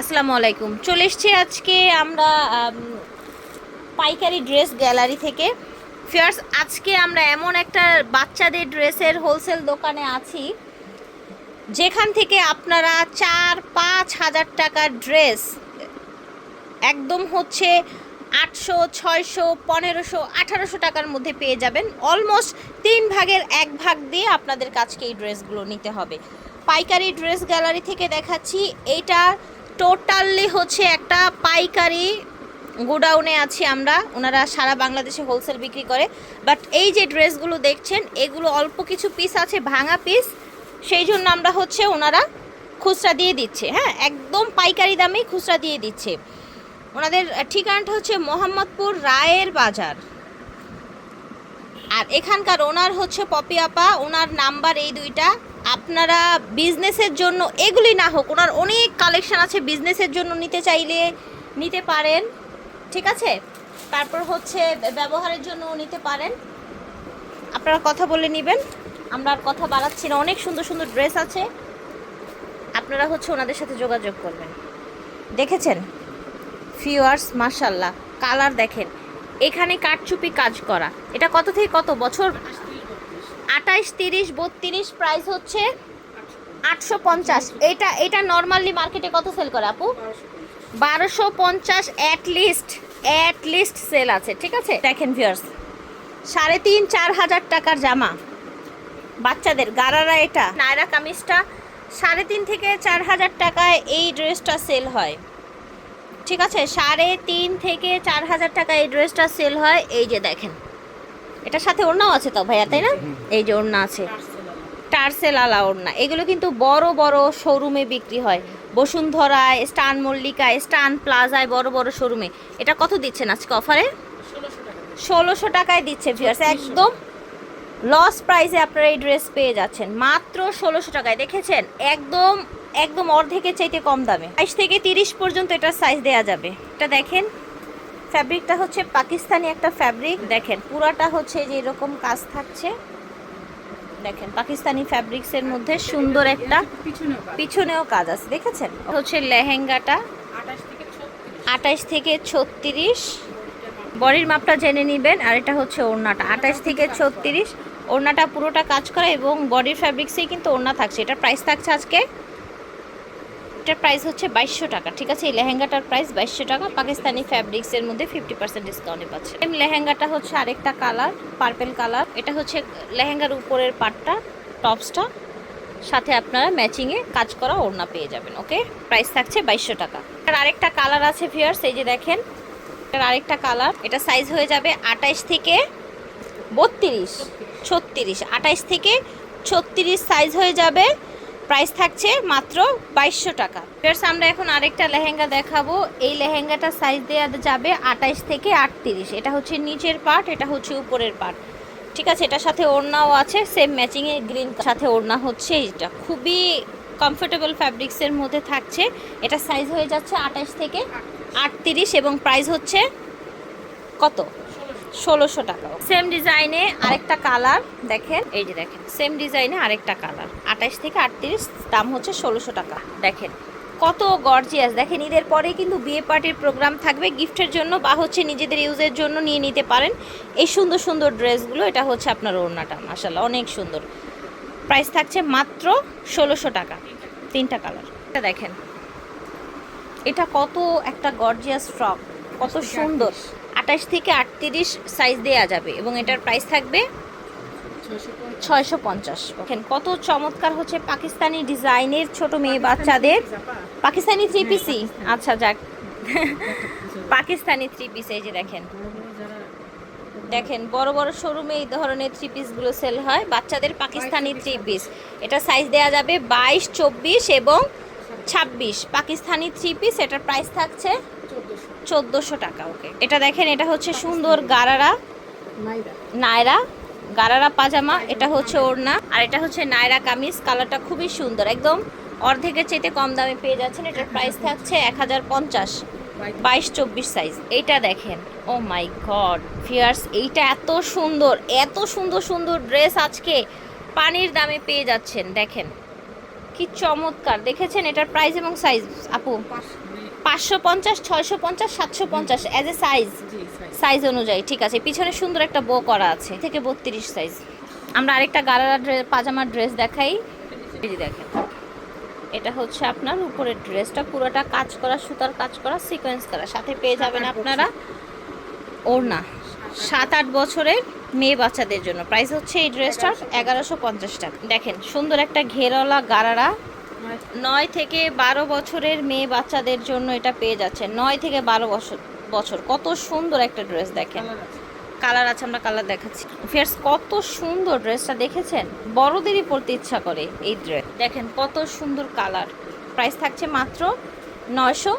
আসসালামু আলাইকুম। চলে এসছি আজকে আমরা পাইকারি ড্রেস গ্যালারি থেকে। ফিয়ার্স, আজকে আমরা এমন একটা বাচ্চাদের ড্রেসের হোলসেল দোকানে আছি, যেখান থেকে আপনারা চার পাঁচ হাজার টাকার ড্রেস, একদম হচ্ছে আটশো, ছয়শো, পনেরোশো, আঠারোশো টাকার মধ্যে পেয়ে যাবেন। অলমোস্ট তিন ভাগের এক ভাগ দিয়ে আপনাদের কাছকে এই ড্রেসগুলো নিতে হবে। পাইকারি ড্রেস গ্যালারি থেকে দেখাচ্ছি, এইটা টোটালি হচ্ছে একটা পাইকারি গোডাউনে আছি আমরা। ওনারা সারা বাংলাদেশে হোলসেল বিক্রি করে। বাট এই যে ড্রেসগুলো দেখছেন, এগুলো অল্প কিছু পিস আছে, ভাঙা পিস সেই জন্য আমরা হচ্ছে ওনারা খুচরা দিয়ে দিচ্ছে হ্যাঁ? একদম পাইকারি দামেই খুচরা দিয়ে দিচ্ছে। ওনাদের ঠিকানাটা হচ্ছে মোহাম্মদপুর রায়ের বাজার। আর এখানকার ওনার হচ্ছে পপি আপা, ওনার নাম্বার এই দুইটা। আপনারা বিজনেসের জন্য এগুলি না হোক, ওনার অনেক কালেকশান আছে বিজনেসের জন্য নিতে চাইলে নিতে পারেন, ঠিক আছে? তারপর হচ্ছে ব্যবহারের জন্য নিতে পারেন। আপনারা কথা বলে নেবেন। আমরা আর কথা বাড়াচ্ছি না। অনেক সুন্দর সুন্দর ড্রেস আছে। আপনারা হচ্ছে ওনাদের সাথে যোগাযোগ করবেন। দেখেছেন? ফিওয়ার্স মার্শাল্লাহ কালার দেখেন। এখানে কাঠচুপি কাজ করা। এটা কত থেকে কত বছর? আঠাইশ তিরিশ বত্রিশ প্রাইস হচ্ছে আটশো পঞ্চাশ। এটা এটা নর্মালি মার্কেটে কত সেল করে আপু? বারোশো পঞ্চাশ at least at least sale আছে ঠিক আছে? দেখেন ভিউয়ার্স সাড়ে তিন চার হাজার টাকার জামা। বাচ্চাদের গারারা এটা। নায়রা কামিজটা সাড়ে তিন থেকে চার হাজার টাকায় এই ড্রেসটা সেল হয়। ঠিক আছে? সাড়ে তিন থেকে চার হাজার টাকা এই ড্রেসটা সেল হয়। এই যে দেখেন। এটার সাথে ওড়নাও আছে তো ভাইয়া তাই না? এই যে ওড়না আছে। টার্সেল আলা ওড়না এগুলো কিন্তু বড় বড় শোরুমে বিক্রি হয়। বসুন্ধরায় স্টান মল্লিকায় স্টান প্লাজায় বড় বড় শোরুমে। এটা কত দিচ্ছেন আজকে অফারে? ষোলোশো টাকায় দিচ্ছে ভিউয়ার্স একদম লস প্রাইসে আপনারা এই ড্রেস পেয়ে যাচ্ছেন। মাত্র ষোলোশো টাকায় দেখেছেন? একদম একদম অর্ধেকের চাইতে কম দামে। বাইশ থেকে তিরিশ পর্যন্ত এটার সাইজ দেওয়া যাবে। এটা দেখেন ফ্যাব্রিকটা হচ্ছে পাকিস্তানি একটা ফ্যাব্রিক। দেখেন, পুরাটা হচ্ছে যে এরকম কাজ থাকছে। দেখেন, পাকিস্তানি ফ্যাব্রিক্সের মধ্যে সুন্দর একটা পিছনেও কাজ আছে। দেখেছেন? হচ্ছে লেহেঙ্গাটা আঠাইশ থেকে ছত্রিশ। বডির মাপটা জেনে নেবেন, আর এটা হচ্ছে ওড়নাটা। আঠাইশ থেকে ছত্রিশ। ওড়নাটা পুরোটা কাজ করা এবং বডির ফ্যাব্রিক্সেই কিন্তু ওড়না থাকছে। এটার প্রাইস থাকছে আজকে এটার প্রাইস হচ্ছে বাইশশো টাকা। ঠিক আছে? এই লেহেঙ্গাটার প্রাইস বাইশশো টাকা। পাকিস্তানি ফ্যাব্রিক্সের মধ্যে ফিফটি পার্সেন্ট ডিসকাউন্টে পাচ্ছে। এই লেহেঙ্গাটা হচ্ছে আরেকটা কালার পার্পেল কালার এটা হচ্ছে লেহেঙ্গার উপরের পার্টটা টপসটা সাথে আপনারা ম্যাচিংয়ে কাজ করা ওড়না পেয়ে যাবেন ওকে প্রাইস থাকছে বাইশশো টাকা। আর আরেকটা কালার আছে ফিয়ার্স এই যে দেখেন। এটার আরেকটা কালার এটা সাইজ হয়ে যাবে আঠাইশ থেকে বত্রিশ, ছত্রিশ। আঠাইশ থেকে ছত্রিশ সাইজ হয়ে যাবে প্রাইস থাকছে মাত্র বাইশশো টাকা। ফিয়ার্স আমরা এখন আরেকটা লেহেঙ্গা দেখাবো। এই লেহেঙ্গাটা সাইজ দেওয়া যাবে আটাইশ থেকে আটত্রিশ। এটা হচ্ছে নিচের পার্ট এটা হচ্ছে উপরের পার্ট ঠিক আছে, এটার সাথে ওড়নাও আছে সেম ম্যাচিংয়ে গ্রিন সাথে ওড়না হচ্ছে এটা খুবই কমফোর্টেবল ফ্যাব্রিক্সের মধ্যে থাকছে। এটা সাইজ হয়ে যাচ্ছে আঠাইশ থেকে আটত্রিশ এবং প্রাইস হচ্ছে কত? ষোলোশো টাকা। সেম ডিজাইনে আরেকটা কালার দেখেন। এই যে দেখেন সেম ডিজাইনে আরেকটা কালার আঠাশ থেকে আটত্রিশ দাম হচ্ছে ষোলোশো টাকা। দেখেন কত গর্জিয়াস দেখেন ঈদের পরেই কিন্তু বিয়ে পার্টির প্রোগ্রাম থাকবে। গিফটের জন্য বা হচ্ছে নিজেদের ইউজের জন্য নিয়ে নিতে পারেন। এই সুন্দর সুন্দর ড্রেসগুলো এটা হচ্ছে আপনার ওড়নাটা। মাসাল্লাহ অনেক সুন্দর। প্রাইস থাকছে মাত্র ষোলোশো টাকা। তিনটা কালার এটা দেখেন এটা কত একটা গর্জিয়াস ফ্রক কত সুন্দর। আঠাশ থেকে আটত্রিশ সাইজ দেওয়া যাবে এবং এটার প্রাইস থাকবে ছয়শো পঞ্চাশ। দেখেন কত চমৎকার হচ্ছে পাকিস্তানি ডিজাইনের ছোট মেয়ে বাচ্চাদের। পাকিস্তানি থ্রি পিসি আচ্ছা যাক। পাকিস্তানি থ্রি পিস এই যে দেখেন। দেখেন বড় বড় শোরুমে এই ধরনের থ্রি পিসগুলো সেল হয়। বাচ্চাদের পাকিস্তানি থ্রি পিস এটা সাইজ দেওয়া যাবে বাইশ চব্বিশ এবং ছাব্বিশ। পাকিস্তানি থ্রি পিস এটার প্রাইস থাকছে চোদ্দোশো। টাকা ওকে। এটা দেখেন এটা হচ্ছে সুন্দর গারারা। নায়রা গারারা পাজামা এটা হচ্ছে ওড়না। আর এটা হচ্ছে নায়রা কামিজ কালারটা খুবই সুন্দর একদম অর্ধেকের চাইতে কম দামে পেয়ে যাচ্ছেন। এটার প্রাইস থাকছে এক হাজার পঞ্চাশ বাইশ চব্বিশ সাইজ এইটা দেখেন ও মাই গড ফিয়ার্স এইটা এত সুন্দর এত সুন্দর সুন্দর ড্রেস আজকে পানির দামে পেয়ে যাচ্ছেন দেখেন। কি চমৎকার দেখেছেন এটার প্রাইস এবং সাইজ আপু পাঁচশো পঞ্চাশ ছয়শো পঞ্চাশ সাতশো পঞ্চাশ অ্যাজ এ সাইজ সাইজ অনুযায়ী ঠিক আছে। পিছনে সুন্দর একটা বো করা আছে থেকে বত্রিশ সাইজ আমরা আরেকটা গালারা ড্রেস পাজামার ড্রেস দেখাই। দেখেন এটা হচ্ছে আপনার উপরের ড্রেসটা পুরোটা কাজ করা সুতার কাজ করা সিকোয়েন্স করা। সাথে পেয়ে যাবেন আপনারা ওড়না। সাত আট বছরের মেয়ে বাচ্চাদের জন্য। প্রাইস হচ্ছে এই ড্রেসটার এগারোশো পঞ্চাশ টাকা। দেখেন সুন্দর একটা ঘেরওয়ালা গারারা। নয় থেকে বারো বছরের মেয়ে বাচ্চাদের জন্য এটা পেয়ে যাচ্ছে। নয় থেকে বারো বছর বছর। কত সুন্দর একটা ড্রেস দেখেন। কালার আছে। আমরা কালার দেখাচ্ছি। ফেয়ার্স কত সুন্দর ড্রেসটা দেখেছেন? বড়দেরই পরতে ইচ্ছা করে এই ড্রেস দেখেন কত সুন্দর কালার প্রাইস থাকছে মাত্র নয়শো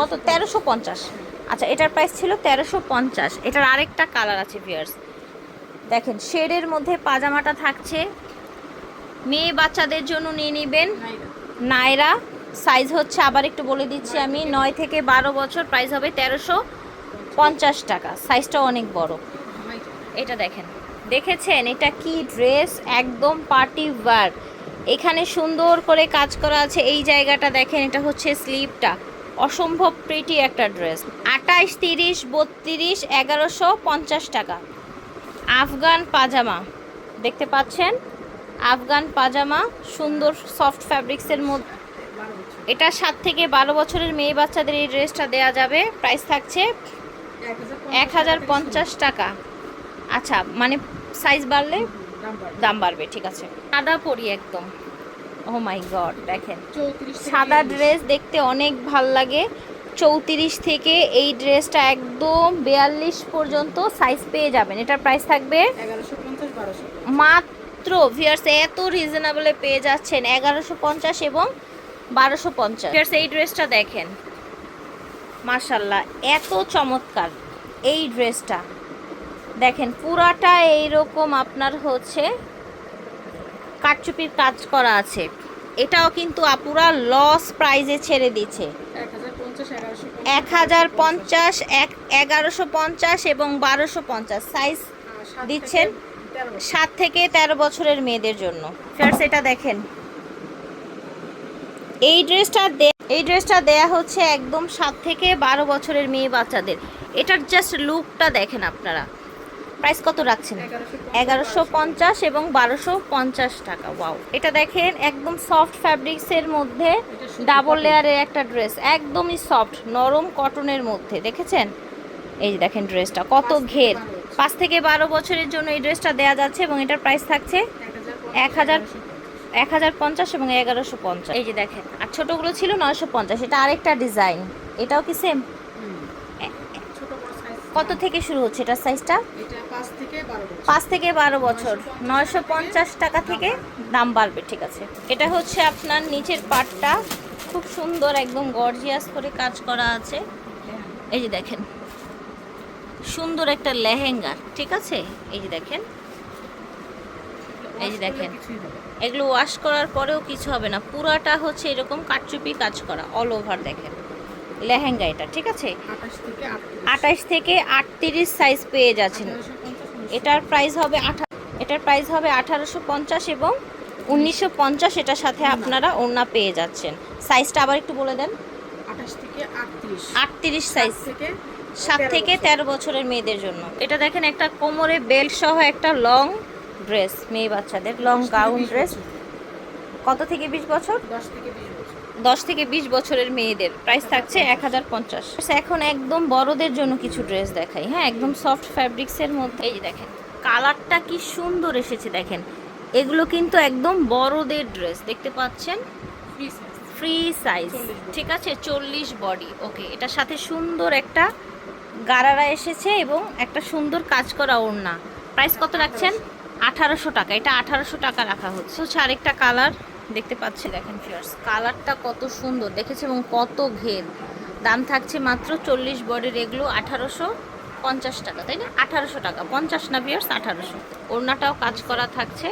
কত? তেরোশো পঞ্চাশ। আচ্ছা এটার প্রাইস ছিল তেরোশো পঞ্চাশ। এটার আরেকটা কালার আছে ভিয়ার্স দেখেন শেডের মধ্যে পাজামাটা থাকছে মেয়ে বাচ্চাদের জন্য নিয়ে নেবেন। নায়রা সাইজ হচ্ছে আবার একটু বলে দিচ্ছি আমি, নয় থেকে বারো বছর প্রাইস হবে তেরোশো পঞ্চাশ টাকা। সাইজটা অনেক বড়। এটা দেখেন। দেখেছেন? এটা কি ড্রেস একদম পার্টি ওয়ার এখানে সুন্দর করে কাজ করা আছে। এই জায়গাটা দেখেন, এটা হচ্ছে স্লিপটা অসম্ভব প্রিটি একটা ড্রেস আঠাইশ তিরিশ, বত্রিশ, এগারোশো পঞ্চাশ টাকা। আফগান পাজামা। দেখতে পাচ্ছেন? আফগান পাজামা সুন্দর সফট ফ্যাব্রিক্সের মধ্যে। এটা সাত থেকে বারো বছরের মেয়ে বাচ্চাদের এই ড্রেসটা দেয়া যাবে। প্রাইস থাকছে এক হাজার পঞ্চাশ টাকা। আচ্ছা মানে সাইজ বাড়লে দাম বাড়বে ঠিক আছে। সাদা পরি একদম। ও মাই গড দেখেন। সাদা ড্রেস দেখতে অনেক ভালো লাগে। চৌত্রিশ থেকে এই ড্রেসটা একদম বিয়াল্লিশ পর্যন্ত সাইজ পেয়ে যাবেন। এটার প্রাইস থাকবে মাত্র ভিয়ার্স এত রিজনেবলে পেয়ে যাচ্ছেন এগারোশো পঞ্চাশ এবং বারোশো পঞ্চাশ। ভিয়ার্স এই ড্রেসটা দেখেন। মার্শাল্লাহ এত চমৎকার এই ড্রেসটা দেখেন পুরাটা এইরকম আপনার হচ্ছে কাটচুপির কাজ করা আছে। এটাও কিন্তু আপুরা লস প্রাইজে ছেড়ে দিচ্ছে। এক হাজার পঞ্চাশ এক এগারোশো পঞ্চাশ এবং বারোশো পঞ্চাশ। সাইজ দিচ্ছেন সাত থেকে তেরো বছরের মেয়েদের জন্য। এটা দেখেন। এই ড্রেসটা এই ড্রেসটা দেয়া হচ্ছে একদম সাত থেকে বারো বছরের মেয়ে বাচ্চাদের। এটার জাস্ট লুকটা দেখেন আপনারা। প্রাইস কত রাখছেন? এগারোশো পঞ্চাশ এবং বারোশো পঞ্চাশ টাকা। ওয়াও এটা দেখেন একদম সফট ফ্যাব্রিক্সের মধ্যে ডাবল লেয়ারের একটা ড্রেস একদমই সফট নরম কটনের মধ্যে। দেখেছেন? এই দেখেন ড্রেসটা কত ঘের। পাঁচ থেকে বারো বছরের জন্য এই ড্রেসটা দেওয়া যাচ্ছে এবং এটার প্রাইস থাকছে এক হাজার এক হাজার পঞ্চাশ এবং এগারোশো পঞ্চাশ। এই যে দেখেন, আর ছোটোগুলো ছিল নয়শো পঞ্চাশ। এটা আরেকটা ডিজাইন। এটাও কি সেম কত থেকে শুরু হচ্ছে এটার সাইজটা পাঁচ থেকে বারো বছর। নয়শো পঞ্চাশ টাকা থেকে দাম বাড়বে, ঠিক আছে। এটা হচ্ছে আপনার নিচের পাটটা। খুব সুন্দর, একদম গর্জিয়াস করে কাজ করা আছে। এই যে দেখেন সুন্দর একটা লেহেঙ্গা ঠিক আছে? এই যে দেখেন। এই যে দেখেন। এগুলো ওয়াশ করার পরেও কিছু হবে না। পুরাটা হচ্ছে এরকম কাটচুপি কাজ করা অল ওভার দেখেন। লেহেঙ্গা এটা ঠিক আছে? আঠাশ থেকে আটত্রিশ। সাইজ পেয়ে যাচ্ছেন। এটার প্রাইস হবে আঠা এটার প্রাইস হবে আঠারোশো পঞ্চাশ এবং উনিশশো পঞ্চাশ এটার সাথে আপনারা ওড়না পেয়ে যাচ্ছেন। সাইজটা আবার একটু বলে দেন। আটত্রিশ। আটত্রিশ সাইজ সাত থেকে তেরো বছরের মেয়েদের জন্য। এটা দেখেন একটা কোমরে বেল্ট সহ একটা লং ড্রেস মেয়ে বাচ্চাদের লং গাউন ড্রেস কত থেকে বিশ বছর? দশ থেকে বিশ বছরের মেয়েদের। প্রাইস থাকছে এক হাজার পঞ্চাশ। এখন একদম বড়দের জন্য কিছু ড্রেস দেখাই। হ্যাঁ একদম সফট ফ্যাব্রিক্সের মধ্যে। এই দেখেন কালারটা কি সুন্দর এসেছে দেখেন। এগুলো কিন্তু একদম বড়দের ড্রেস দেখতে পাচ্ছেন? ফ্রি সাইজ ঠিক আছে? চল্লিশ বডি। ওকে এটার সাথে সুন্দর একটা গারারা এসেছে এবং একটা সুন্দর কাজ করা ওড়না। প্রাইস কত রাখছেন? আঠারোশো টাকা। এটা আঠারোশো টাকা রাখা হচ্ছে। হচ্ছে আরেকটা কালার দেখতে পাচ্ছি। দেখেন ফিয়ার্স কালারটা কত সুন্দর দেখেছে এবং কত ঘের দাম থাকছে মাত্র চল্লিশ বডির এগুলো আঠারোশো পঞ্চাশ টাকা, তাই না? আঠারোশো টাকা। পঞ্চাশ না ফিয়ার্স আঠারোশো। ওড়নাটাও কাজ করা থাকছে।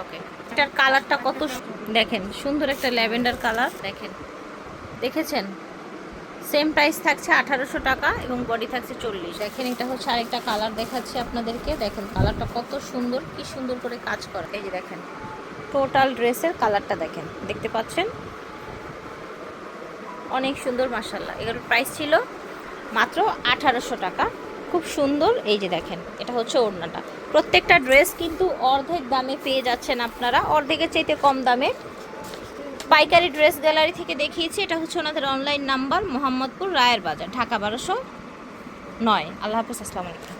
ওকে এটার কালারটা কত দেখেন, সুন্দর একটা ল্যাভেন্ডার কালার দেখেন। দেখেছেন? সেম প্রাইস থাকছে আঠারোশো টাকা এবং বডি থাকছে চল্লিশ। দেখেন, এটা হচ্ছে আরেকটা কালার দেখাচ্ছি আপনাদেরকে। দেখেন কালারটা কত সুন্দর, কি সুন্দর করে কাজ করে। এই যে দেখেন টোটাল ড্রেসের কালারটা দেখেন, দেখতে পাচ্ছেন? অনেক সুন্দর মাসাল্লাহ এগুলোর প্রাইস ছিল মাত্র আঠারোশো টাকা। খুব সুন্দর, এই যে দেখেন, এটা হচ্ছে ওড়নাটা। প্রত্যেকটা ড্রেস কিন্তু অর্ধেক দামে পেয়ে যাচ্ছেন আপনারা। অর্ধেকের চাইতে কম দামে পাইকারি ড্রেস গ্যালারি থেকে দেখিয়েছি। এটা হচ্ছে ওনাদের অনলাইন নাম্বার মোহাম্মদপুর রায়ের বাজার, ঢাকা বারোশো নয়। আল্লাহ হাফিজ, আসসালামু আলাইকুম।